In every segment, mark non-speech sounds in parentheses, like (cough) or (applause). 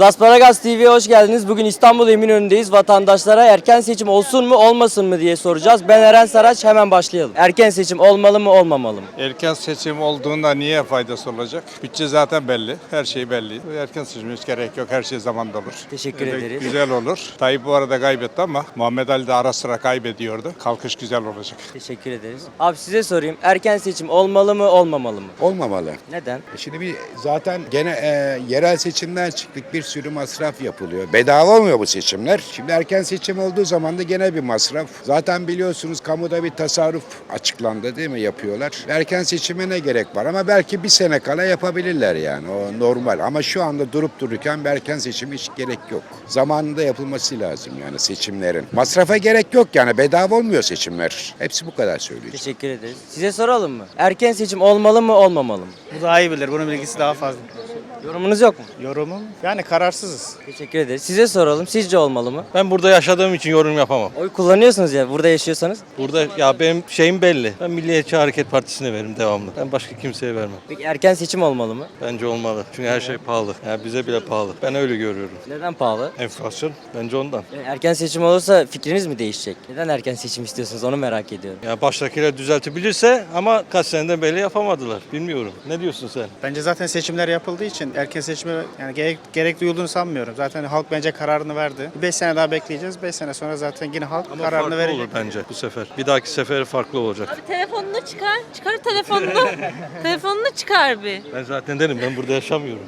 Zasparagas TV'ye hoş geldiniz. Bugün İstanbul Eminönü'ndeyiz. Vatandaşlara erken seçim olsun mu olmasın mı diye soracağız. Ben Eren Saraç hemen başlayalım. Erken seçim olmalı mı olmamalı mı? Erken seçim olduğunda niye faydası olacak? Bütçe zaten belli. Her şey belli. Erken seçim hiç gerek yok. Her şey zamanda olur. Teşekkür Öyle ederiz. Güzel olur. Tayyip bu arada kaybetti ama Muhammed Ali de ara sıra kaybediyordu. Kalkış güzel olacak. Teşekkür ederiz. Abi size sorayım. Erken seçim olmalı mı olmamalı mı? Olmamalı. Neden? E Şimdi bir zaten gene e, yerel seçimden çıktık bir sürü masraf yapılıyor. Bedava olmuyor bu seçimler. Şimdi erken seçim olduğu zaman da gene bir masraf. Zaten biliyorsunuz kamuda bir tasarruf açıklandı değil mi yapıyorlar. Erken seçime ne gerek var ama belki bir sene kala yapabilirler yani o normal. Ama şu anda durup dururken bir erken seçim hiç gerek yok. Zamanında yapılması lazım yani seçimlerin. Masrafa gerek yok yani bedava olmuyor seçimler. Hepsi bu kadar söyleyeceğim. Teşekkür ederiz. Size soralım mı? Erken seçim olmalı mı olmamalı mı? Bu daha iyi bilir. Bunun bilgisi daha fazla. Yorumunuz yok mu? Yorumum yani kararsızız. Teşekkür ederiz. Size soralım. Sizce olmalı mı? Ben burada yaşadığım için yorum yapamam. Oy kullanıyorsunuz ya burada yaşıyorsanız. Burada ya benim şeyim belli. Ben Milliyetçi Hareket Partisi'ne veririm devamlı. Ben başka kimseye vermem. Peki erken seçim olmalı mı? Bence olmalı. Çünkü her şey pahalı. Yani bize bile pahalı. Ben öyle görüyorum. Neden pahalı? Enflasyon bence ondan. Yani erken seçim olursa fikriniz mi değişecek? Neden erken seçim istiyorsunuz onu merak ediyorum. Yani baştakiler düzeltebilirse ama kaç seneden beri yapamadılar. Bilmiyorum. Ne diyorsun sen? Bence zaten seçimler yapıldığı için erken seçime yani gerek, gerek duyulduğunu sanmıyorum. Zaten halk bence kararını verdi. 5 sene daha bekleyeceğiz. 5 sene sonra zaten yine halk Ama kararını farklı verecek. olur bence bu sefer. Bir dahaki sefer farklı olacak. Abi telefonunu çıkar. Çıkar telefonunu. (laughs) telefonunu çıkar bir. Ben zaten derim ben burada yaşamıyorum.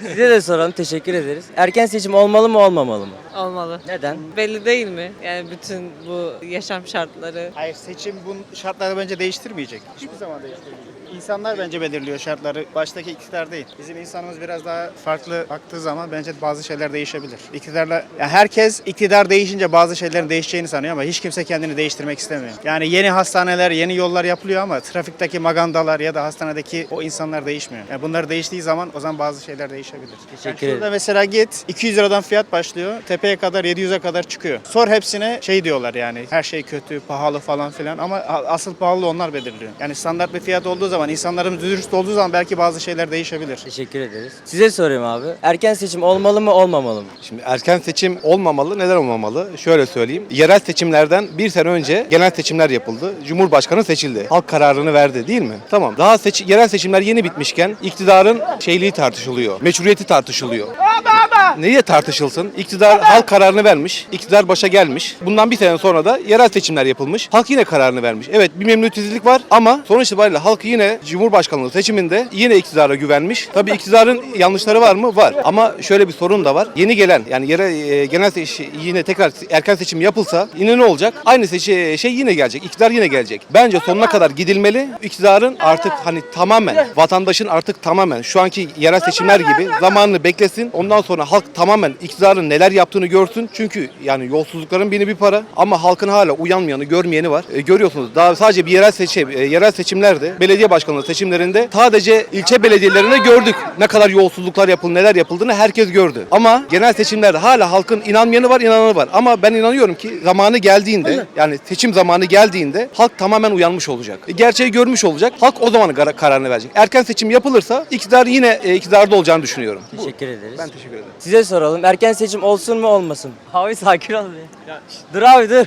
Size de soralım teşekkür ederiz. Erken seçim olmalı mı olmamalı mı? Olmalı. Neden? Belli değil mi? Yani bütün bu yaşam şartları. Hayır seçim bu şartları bence değiştirmeyecek. Hiçbir zaman değiştirmeyecek. İnsanlar bence belirliyor şartları. Baştaki iktidar değil. Bizim insanımız biraz daha farklı baktığı zaman bence bazı şeyler değişebilir. İktidarla ya herkes iktidar değişince bazı şeylerin değişeceğini sanıyor ama hiç kimse kendini değiştirmek istemiyor. Yani yeni hastaneler, yeni yollar yapılıyor ama trafikteki magandalar ya da hastanedeki o insanlar değişmiyor. Yani bunlar değiştiği zaman o zaman bazı şeyler değişebilir. Teşekkür Yani şurada ederim. mesela git 200 liradan fiyat başlıyor. Tepeye kadar 700'e kadar çıkıyor. Sor hepsine şey diyorlar yani her şey kötü, pahalı falan filan ama a- asıl pahalı onlar belirliyor. Yani standart bir fiyat olduğu zaman insanlarımız dürüst olduğu zaman belki bazı şeyler değişebilir. Teşekkür ederiz. Size sorayım abi. Erken seçim olmalı mı olmamalı mı? Şimdi erken seçim olmamalı. Neden olmamalı? Şöyle söyleyeyim. Yerel seçimlerden bir sene önce genel seçimler yapıldı. Cumhurbaşkanı seçildi. Halk kararını verdi değil mi? Tamam. Daha seç yerel seçimler yeni bitmişken iktidarın şeyliği tartışılıyor. Meşruiyeti tartışılıyor. Neye tartışılsın? İktidar halk kararını vermiş. İktidar başa gelmiş. Bundan bir sene sonra da yerel seçimler yapılmış. Halk yine kararını vermiş. Evet bir memnuniyetsizlik var ama sonuç itibariyle halk yine Cumhurbaşkanlığı seçiminde yine iktidara güvenmiş. Tabii iktidarın yanlışları var mı? Var. Ama şöyle bir sorun da var. Yeni gelen yani yere e, genel seç, yine tekrar erken seçim yapılsa yine ne olacak? Aynı seçi, şey yine gelecek. İktidar yine gelecek. Bence sonuna kadar gidilmeli. İktidarın artık hani tamamen vatandaşın artık tamamen şu anki yerel seçimler gibi zamanını beklesin. Ondan sonra halk tamamen iktidarın neler yaptığını görsün. Çünkü yani yolsuzlukların bini bir para ama halkın hala uyanmayanı, görmeyeni var. E, görüyorsunuz daha sadece bir yerel seçim, e, yerel seçimlerde, belediye başkanlığı seçimlerinde sadece ilçe belediyelerinde gördük ne kadar yolsuzluklar yapıldı, neler yapıldığını herkes gördü. Ama genel seçimlerde hala halkın inanmayanı var, inananı var. Ama ben inanıyorum ki zamanı geldiğinde yani seçim zamanı geldiğinde halk tamamen uyanmış olacak. E, gerçeği görmüş olacak. Halk o zaman kar- kararını verecek. Erken seçim yapılırsa iktidar yine e, iktidarda olacağını düşünüyorum. Teşekkür ederiz. Ben teşekkür ederim. Size soralım. Erken seçim olsun mu olmasın? Abi sakin ol be. (laughs) Dur abi dur.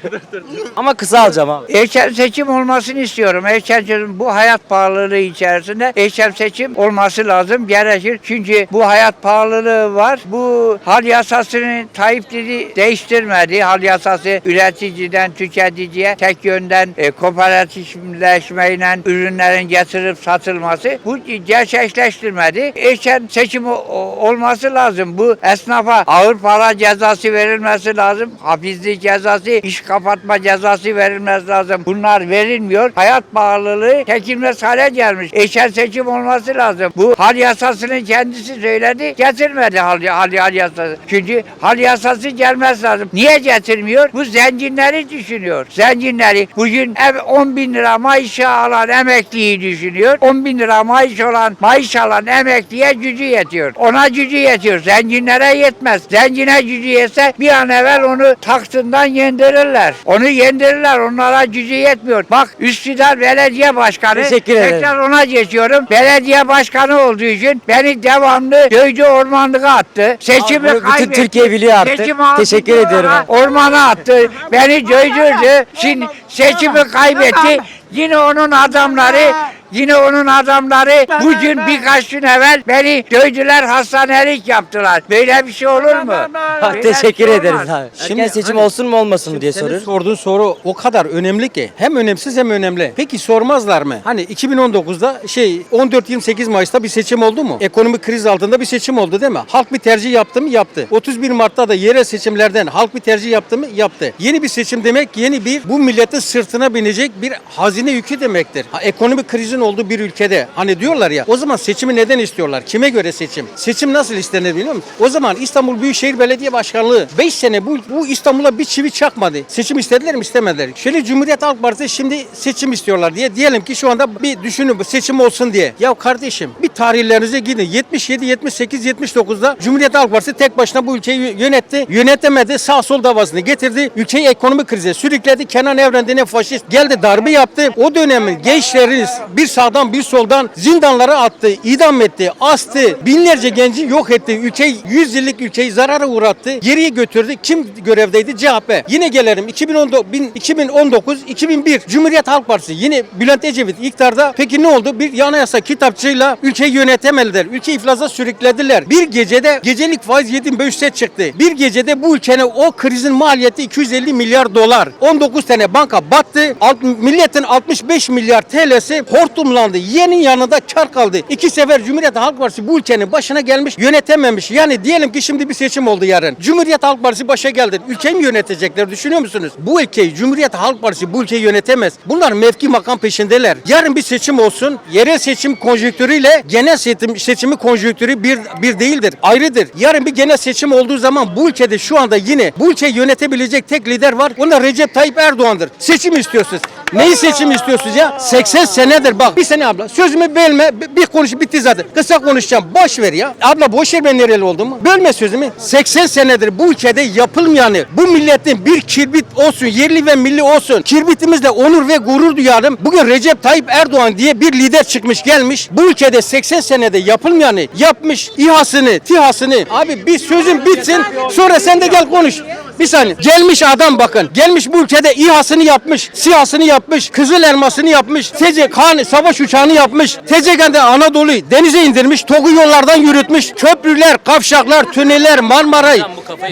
Ama kısa alacağım abi. Erken seçim olmasını istiyorum. Erken seçim bu hayat pahalılığı içerisinde erken seçim olması lazım gerekir. Çünkü bu hayat pahalılığı var. Bu hal yasasını Tayyip dedi değiştirmedi. Hal yasası üreticiden tüketiciye tek yönden e, kooperatifleşmeyle ürünlerin getirip satılması bu gerçekleştirmedi. Erken seçim o- o- olması lazım. Bu esnafa ağır para cezası verilmesi lazım. Hapizlik cezası, iş kapatma cezası verilmesi lazım. Bunlar verilmiyor. Hayat pahalılığı çekilmez hale gelmiş. Erken seçim olması lazım. Bu hal yasasını kendisi söyledi. Getirmedi hal, hal, hal yasası. Çünkü hal yasası gelmez lazım. Niye getirmiyor? Bu zenginleri düşünüyor. Zenginleri bugün ev 10 bin lira maaşı alan emekliyi düşünüyor. 10 bin lira maaş olan maaş alan emekliye gücü yetiyor. Ona gücü yetiyor. Zenginler zenginlere yetmez. Zengine gücü yetse bir an evvel onu tahtından yendirirler. Onu yendirirler. Onlara gücü yetmiyor. Bak Üsküdar Belediye Başkanı. Teşekkür ederim. Tekrar ona geçiyorum. Belediye Başkanı olduğu için beni devamlı Döyce Ormanlık'a attı. Seçimi Abi bunu bütün kaybetti. Türkiye biliyor artık. Seçim Teşekkür diyor ediyorum. Ormana attı. Beni dövdürdü. Şimdi seçimi kaybetti. Yine onun adamları Yine onun adamları bugün birkaç gün evvel beni dövdüler hastanelik yaptılar. Böyle bir şey olur mu? Ha, bir Teşekkür şey ederiz abi. Şimdi Erken seçim hani- olsun mu olmasın mı diye Senin soruyoruz. sorduğun soru o kadar önemli ki. Hem önemsiz hem önemli. Peki sormazlar mı? Hani 2019'da şey 14-28 Mayıs'ta bir seçim oldu mu? Ekonomik kriz altında bir seçim oldu değil mi? Halk bir tercih yaptı mı? Yaptı. 31 Mart'ta da yerel seçimlerden halk bir tercih yaptı mı? Yaptı. Yeni bir seçim demek yeni bir bu milletin sırtına binecek bir hazine yükü demektir. Ha, ekonomik krizin olduğu bir ülkede hani diyorlar ya o zaman seçimi neden istiyorlar? Kime göre seçim? Seçim nasıl istenir biliyor musun? O zaman İstanbul Büyükşehir Belediye Başkanlığı 5 sene bu, bu İstanbul'a bir çivi çakmadı. Seçim istediler mi istemediler. Şöyle Cumhuriyet Halk Partisi şimdi seçim istiyorlar diye diyelim ki şu anda bir düşünün seçim olsun diye. Ya kardeşim bir tarihlerinize gidin. 77, 78, 79'da Cumhuriyet Halk Partisi tek başına bu ülkeyi yönetti. Yönetemedi. Sağ sol davasını getirdi. Ülkeyi ekonomik krize sürükledi. Kenan Evren denen faşist geldi darbe yaptı. O dönemin gençleri bir sağdan bir soldan zindanlara attı, idam etti, astı. Binlerce genci yok etti. Ülkeyi 100 yıllık ülkeyi zarara uğrattı. Geriye götürdü. Kim görevdeydi? CHP. Yine gelelim 2019 bin- 2019 2001 Cumhuriyet Halk Partisi yine Bülent Ecevit iktidarda. Peki ne oldu? Bir anayasa kitapçığıyla ülkeyi yönetemediler. Ülke iflasa sürüklediler. Bir gecede gecelik faiz 7500'e çıktı. Bir gecede bu ülkenin o krizin maliyeti 250 milyar dolar. 19 tane banka battı. Alt, milletin 65 milyar TL'si hortumlandı. Yenin yanında kar kaldı. İki sefer Cumhuriyet Halk Partisi bu ülkenin başına gelmiş yönetememiş. Yani diyelim ki şimdi bir seçim oldu yarın. Cumhuriyet Halk Partisi başa geldi. Ülkeyi mi yönetecekler düşünüyor musunuz? Bu ülkeyi Cumhuriyet Halk Partisi bu ülkeyi yönetemez. Bunlar mevki makam peşindeler. Yarın bir seçim olsun. Yerel seçim konjonktürüyle genel seçim, seçimi konjonktürü bir, bir değildir. Ayrıdır. Yarın bir genel seçim olduğu zaman bu ülkede şu anda yine bu ülkeyi yönetebilecek tek lider var. O da Recep Tayyip Erdoğan'dır. Seçim istiyorsunuz. Neyi seçim istiyorsunuz ya? 80 senedir bak. Bir sene abla sözümü bölme. Bir- konuş bitti zaten. Kısa konuşacağım. Boş ver ya. Abla boş ver ben nereli olduğumu. Bölme sözümü. 80 senedir bu ülkede yapılmayanı bu milletin bir kirbit olsun yerli ve milli olsun. Kirbitimizle onur ve gurur duyarım. Bugün Recep Tayyip Erdoğan diye bir lider çıkmış gelmiş. Bu ülkede 80 senede yapılmayanı yapmış. İHA'sını, TİHA'sını. Abi bir sözün bitsin. Sonra sen de gel konuş. Bir saniye. Gelmiş adam bakın. Gelmiş bu ülkede İHA'sını yapmış. SİHA'sını yapmış. Kızıl elmasını yapmış. TC Kaan savaş uçağını yapmış. TCK'de Anadolu'yu denize indirmiş. TOG'u yollardan yürütmüş. Köprüler, kavşaklar, tüneller, Marmaray.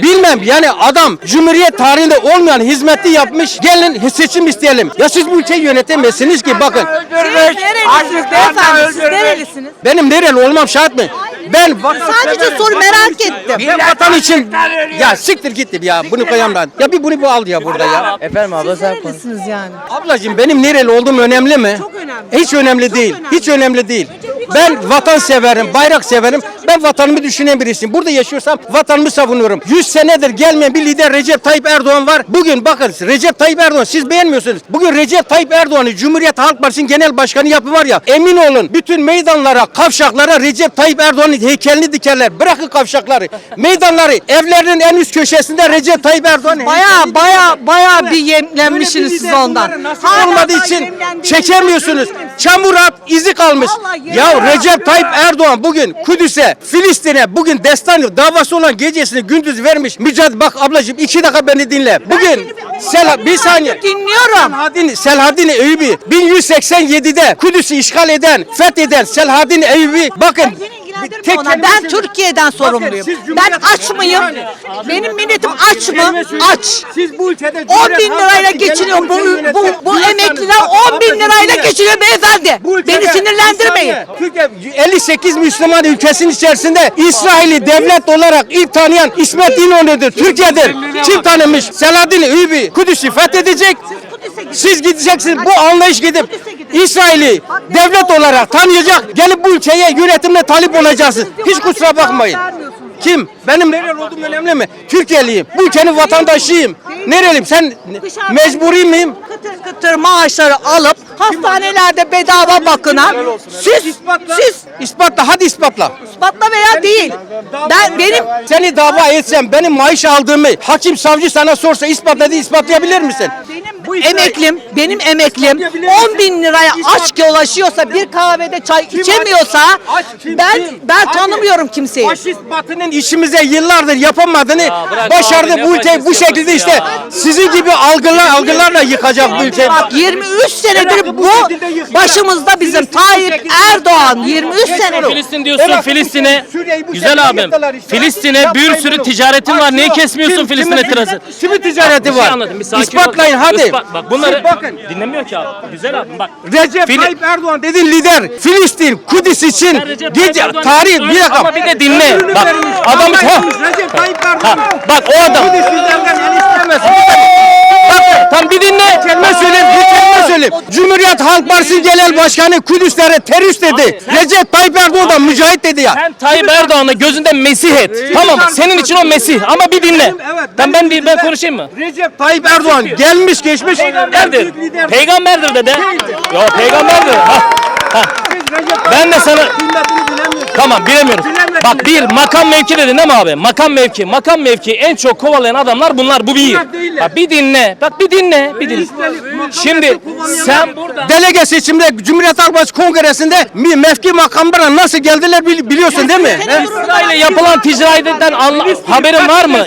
Bilmem yani adam Cumhuriyet tarihinde olmayan hizmeti yapmış. Gelin seçim isteyelim. Ya siz bu ülkeyi yönetemezsiniz ki bakın. Siz nerelisiniz? Benim nereli olmam şart mı? Ben Sadece soru merak ettim. Ben vatan için ya siktir gitti ya bunu koyamdan. Ya bir bunu bu al ya burada ya. Efendim abla sen konuş. Nerelisiniz yani? Ablacığım benim nereli olduğum önemli mi? Çok önemli. Hiç önemli değil. önemli. Hiç önemli değil. Ben vatan severim, bayrak severim. Ben vatanımı düşünen birisiyim. Burada yaşıyorsam vatanımı savunuyorum. 100 senedir gelmeyen bir lider Recep Tayyip Erdoğan var. Bugün bakın Recep Tayyip Erdoğan siz beğenmiyorsunuz. Bugün Recep Tayyip Erdoğan'ı Cumhuriyet Halk Partisi'nin genel başkanı yapı var ya. Emin olun bütün meydanlara, kavşaklara Recep Tayyip Erdoğan'ın heykelini dikerler. Bırakın kavşakları. Meydanları, evlerinin en üst köşesinde Recep Tayyip Erdoğan Baya baya baya bir yemlenmişsiniz siz ondan. Hala olmadığı için çekemiyorsunuz. Çamur at izi kalmış. Ya Recep Tayyip Erdoğan bugün Kudüs'e, Filistin'e bugün destan davası olan gecesini gündüz vermiş. Mücadele bak ablacığım iki dakika beni dinle. Bugün Sel bir saniye. Dinliyorum. Selhaddin, Selhaddin Eyyubi 1187'de Kudüs'ü işgal eden, fetheden Selhaddin Eyyubi bakın ilgilendirmiyor tek kelimesini- Ben Türkiye'den sorumluyum. siz Ben Cumhuriyet aç mıyım? Benim milletim aç mı? Aç. Siz bu ülkede 10 bin lirayla geçiniyor bu, bu, bu emekliler 10 bin lirayla geçiniyor beyefendi. Beni sinirlendirmeyin. Türkiye 58 Müslüman ülkesinin içerisinde İsrail'i devlet olarak ilk tanıyan İsmet İnönü'dür. Türkiye'dir. Kim tanımış? Selahaddin Eyyubi Kudüs'ü fethedecek. Siz gideceksiniz bu anlayış gidip İsrail'i devlet olarak tanıyacak. Gelip bu ülkeye yönetimle talip olacaksınız. Hiç kusura bakmayın. Kim? Benim nereli olduğum önemli mi? Türkiye'liyim. Bu ülkenin vatandaşıyım. Nereliyim? Sen mecburi miyim? Kıtır kıtır maaşları alıp hastanelerde bedava bakınan siz siz İspatla hadi ispatla. ispatla veya değil. Ben benim Seni dava etsem benim maaş aldığımı hakim savcı sana sorsa ispatladı ispatlayabilir misin? benim emeklim, benim emeklim 10 bin liraya aç ki ulaşıyorsa bir kahvede çay içemiyorsa Aç kim, ben kim? ben Aç. tanımıyorum kimseyi. Faşist batının işimize yıllardır yapamadığını bırak başardı abi, ne bu ülkeyi bu faşist şekilde yapısı işte ya. sizin gibi algılar algılarla yıkacak bu ülkeyi. Bak 23 senedir bu başımızda bizim Tayyip Erdoğan 23 senedir. Filistin diyorsun Filistin'e. Güzel abim. Filistin'e bir sürü ticaretin var. Niye kesmiyorsun Filistin itirazı? Kimi ticareti Bir şey var? anladım. Bir sakin ol. İspatlayın hadi. Ispat- Bak bunları Siz bakın. dinlemiyor ki abi. Güzel abim bak. Recep Fili- Tayyip Erdoğan dedin lider. Filistin, Kudüs için Recep gece tarih bir dakika. ama bir de dinle. Ömrünü Bak, vermiş, adam- ha. Recep Tayyip Erdoğan. Bak o adam. Kudüs sizlerden el istemez. Tam bir dinle. kelime söyleyeyim, bir kelime söyleyeyim. Cumhuriyet Halk Partisi Genel Başkanı Kudüslere terörist dedi. Recep Tayyip Erdoğan da mücahit dedi ya. Sen Tayyip Erdoğan'ı gözünde Mesih et. Tamam mı? Senin için o Mesih ama bir dinle. Ben ben değil ben konuşayım mı? Recep Tayyip Erdoğan gelmiş geçmiş Peygamberdir. Peygamberdir dede. Yo peygamberdir. Ha. Ha. Ben de sana Tamam bilemiyorum. Bak bir makam mevki dedin değil mi abi? Makam mevki. Makam mevki en çok kovalayan adamlar bunlar. Bu bir. Bak bir dinle. Bak bir dinle. Bir dinle. Şimdi sen Delege seçimde Cumhuriyet Halk Partisi Kongresi'nde mevki makamlara nasıl geldiler bili- biliyorsun değil mi? İsrail'e yapılan ticaretten haberin var mı?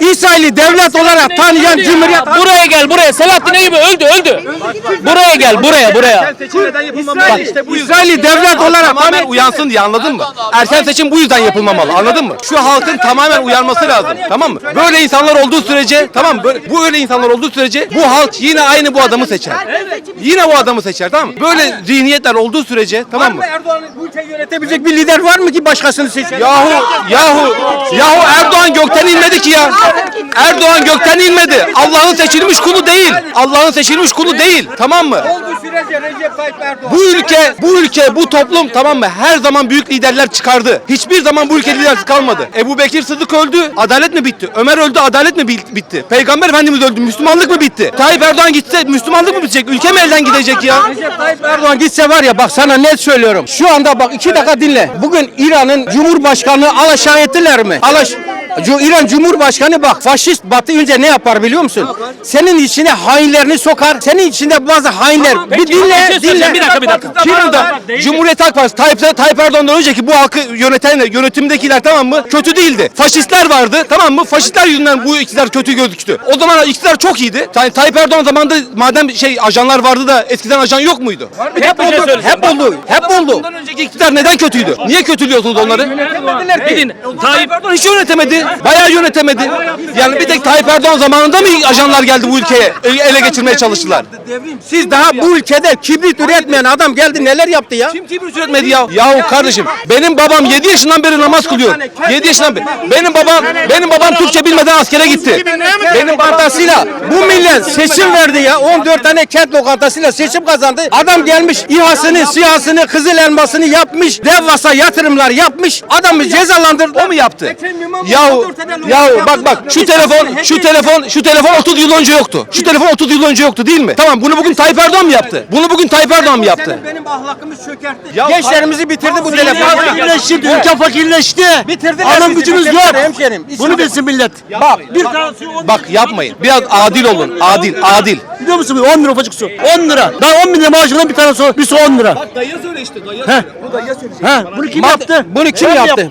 İsrail'i devlet olarak tanıyan Cumhuriyet buraya gel buraya. Selahattin Eyyubi öldü öldü. Buraya gel buraya buraya. İsrail bu İsrail'i devlet olarak tamamen uyansın diye anladın mı? Erken seçim bu yüzden yapılmamalı anladın mı? Şu halkın tamamen uyanması lazım tamam mı? Böyle insanlar olduğu sürece tamam mı? Böyle, bu öyle insanlar olduğu sürece bu halk yine aynı bu adamı seçer. Yine bu adamı seçer tamam mı? Böyle zihniyetler olduğu sürece tamam mı? Erdoğan'ın bu ülkeyi yönetebilecek bir lider var mı ki başkasını seçer? Yahu yahu yahu Erdoğan gökten inmedi ki ya. Erdoğan gökten inmedi. Allah'ın seçilmiş kulu değil. Allah'ın seçilmiş kulu değil. Tamam mı? Sürece Recep Tayyip Erdoğan. Bu ülke, bu ülke, bu toplum tamam mı? Her zaman büyük liderler çıkardı. Hiçbir zaman bu ülke lidersiz kalmadı. Ebu Bekir Sıddık öldü, adalet mi bitti? Ömer öldü, adalet mi bitti? Peygamber Efendimiz öldü, Müslümanlık mı bitti? Tayyip Erdoğan gitse Müslümanlık mı bitecek? Ülke mi elden gidecek ya? Recep Tayyip Erdoğan gitse var ya bak sana net söylüyorum. Şu anda bak iki dakika dinle. Bugün İran'ın Cumhurbaşkanı alaşağı ettiler mi? Alaş Cu- İran Cumhurbaşkanı bak faşist batı önce ne yapar biliyor musun? Senin içine hainlerini sokar. Senin içinde bazı hainler. bir dinle, bir şey söyleyeceğim. dinle. Bir dakika, bir dakika. İran'da Cumhuriyet Halk Partisi Tayyip, Tayyip Erdoğan'dan önceki bu halkı yöneten yönetimdekiler tamam mı? Kötü değildi. Faşistler vardı tamam mı? Faşistler yüzünden bu iktidar kötü gözüktü. O zaman iktidar çok iyiydi. Tay- Tayyip Erdoğan zamanında madem şey ajanlar vardı da eskiden ajan yok muydu? Hep bir şey oldu. söyleyeceğim. Hep oldu. Hep oldu. Önceki iktidar neden kötüydü? Niye kötülüyorsunuz onları? Bir dinle. Tayyip Erdoğan hiç yönetemedi. Bayağı yönetemedi. Yani bir tek Tayyip Erdoğan zamanında mı ajanlar geldi bu ülkeye? Ele ele geçirmeye çalıştılar. Siz daha bu ülkede kibrit üretmeyen adam geldi neler yaptı ya? Kim kibrit üretmedi ya? Yahu kardeşim benim babam 7 yaşından beri namaz kılıyor. 7 yaşından beri. Benim babam benim babam Türkçe bilmeden askere gitti. Benim lokantasıyla bu millet seçim verdi ya. 14 tane kent lokantasıyla seçim kazandı. Adam gelmiş İHA'sını, SİHA'sını, Kızıl Elmasını yapmış. Devasa yatırımlar yapmış. Adamı cezalandırdı. O mu yaptı? Yahu bak bak şu telefon şu telefon şu telefon 30 yıl önce yoktu. Şu telefon 30 yıl önce yoktu değil mi? Tamam bunu bugün Tayyip Erdoğan mı yaptı? Bunu bugün Tayyip Erdoğan mı yaptı? Benim ahlakımı çökertti. Ya- Gençlerimizi bitirdi bu telefon. Fakirleşti, ülke fakirleşti. Bitirdiler Alım gücümüz yok. hemşerim. Bunu bilsin millet. Bak Bir tanesi 10 bak yapmayın. Biraz adil olun. Adil adil. Biliyor musun? 10 lira ufacık su. 10 lira. Ben 10 bin lira maaşımdan bir tane su, bir su 10 lira. Dayı söyle işte dayı. Ha, bunu kim Mad- yaptı? Bunu kim Ben mi yaptı? yaptım?